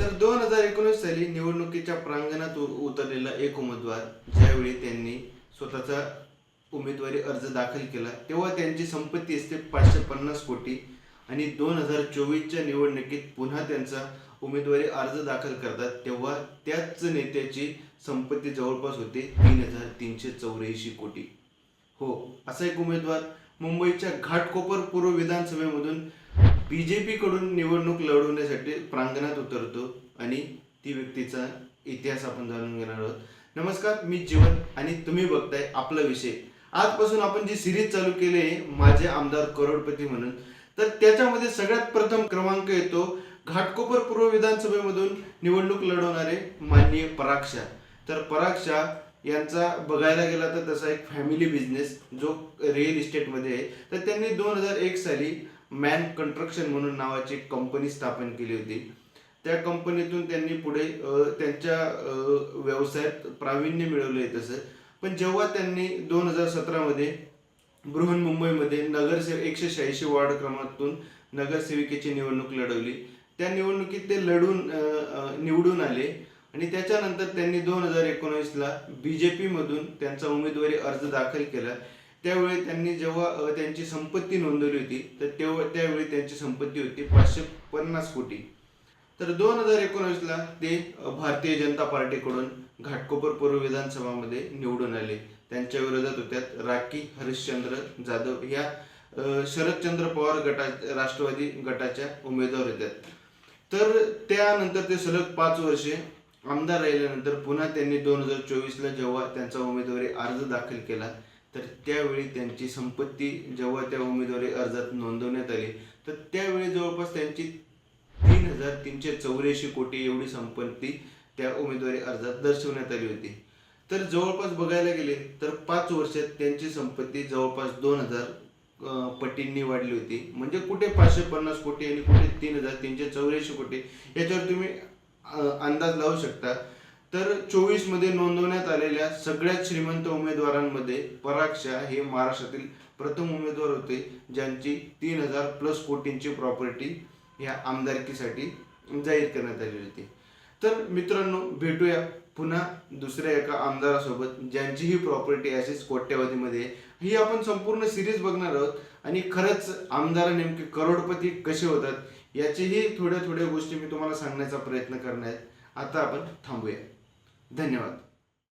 तर दोन हजार एकोणीस साली निवडणुकीच्या प्रांगणात उतरलेला एक उमेदवार ज्यावेळी त्यांनी स्वतःचा उमेदवारी अर्ज दाखल केला तेव्हा त्यांची संपत्ती असते पाचशे पन्नास कोटी आणि दोन हजार चोवीसच्या निवडणुकीत पुन्हा त्यांचा उमेदवारी अर्ज दाखल करतात. तेव्हा त्याच नेत्याची संपत्ती जवळपास होते तीन हजार तीनशे चौऱ्याऐंशी कोटी. हो असा एक उमेदवार मुंबईच्या घाटकोपर पूर्व विधानसभेमधून बी जे पीकडून निवडणूक लढवण्यासाठी प्रांगणात उतरतो आणि ती व्यक्तीचा इतिहास आपण जाणून घेणार आहोत. नमस्कार मी जीवन आणि तुम्ही बघताय आपला विषय. आजपासून आपण जी सिरीज चालू केली आहे माझे आमदार करोडपती म्हणून तर त्याच्यामध्ये सगळ्यात प्रथम क्रमांक येतो घाटकोपर पूर्व विधानसभेमधून निवडणूक लढवणारे माननीय पराक्षा तर पराक्षा यांचा बघायला गेला तर तसा एक फॅमिली बिझनेस जो रिअल इस्टेटमध्ये आहे. तर त्यांनी दोन हजार एक साली मॅन कन्स्ट्रक्शन म्हणून नावाची एक कंपनी स्थापन केली होती. त्या कंपनीतून त्यांनी पुढे त्यांच्या व्यवसायात प्रावीण्य मिळवलं तसं. पण जेव्हा त्यांनी दोन हजार सतरामध्ये बृहन्मुंबईमध्ये नगरसेव एकशे शहाऐंशी वार्ड क्रमांकातून नगरसेविकेची निवडणूक लढवली. त्या निवडणुकीत ते लढून निवडून आले. आणि त्याच्यानंतर त्यांनी दोन हजार एकोणीसला बी जे पीमधून त्यांचा उमेदवारी अर्ज दाखल केला. त्यावेळी त्यांनी जेव्हा त्यांची संपत्ती नोंदवली होती तर तेव्हा त्यावेळी त्यांची संपत्ती होती पाचशे पन्नास कोटी. तर दोन हजार एकोणीसला ते भारतीय जनता पार्टीकडून घाटकोपर पूर्व विधानसभामध्ये निवडून आले. त्यांच्या विरोधात होत्या राखी हरिश्चंद्र जाधव ह्या शरदचंद्र पवार गटा राष्ट्रवादी गटाच्या उमेदवार होत्या तर त्यानंतर ते सलग पाच वर्षे आमदार राहिल्यानंतर पुन्हा त्यांनी दोन हजार चोवीसला जेव्हा त्यांचा उमेदवारी अर्ज दाखल केला तर त्यावेळी त्यांची संपत्ती जेव्हा त्या उमेदवारी अर्जात नोंदवण्यात आली तर त्यावेळी जवळपास त्यांची तीन हजार तीनशे चौऱ्याऐंशी कोटी एवढी संपत्ती त्या उमेदवारी अर्जात दर्शवण्यात आली होती. तर जवळपास बघायला गेले तर पाच वर्षात त्यांची संपत्ती जवळपास दोन हजार पटींनी वाढली होती. म्हणजे कुठे पाचशे पन्नास कोटी आणि कुठे तीन हजार तीनशे चौऱ्याऐंशी कोटी याच्यावर तुम्ही अंदाज लावू शकता. तर चोवीसमध्ये नोंदवण्यात आलेल्या सगळ्यात श्रीमंत उमेदवारांमध्ये पराग शाह हे महाराष्ट्रातील प्रथम उमेदवार होते ज्यांची तीन हजार प्लस कोटींची प्रॉपर्टी या आमदारकीसाठी जाहीर करण्यात आली होती. तर मित्रांनो भेटूया पुन्हा दुसऱ्या एका आमदारासोबत ज्यांची ही प्रॉपर्टी असेच कोट्यावधीमध्ये ही आपण संपूर्ण सिरीज बघणार आहोत आणि खरंच आमदार नेमके करोडपती कसे होतात याचीही थोड्या थोड्या गोष्टी मी तुम्हाला सांगण्याचा प्रयत्न करणार आहे. आता आपण थांबूया. धन्यवाद.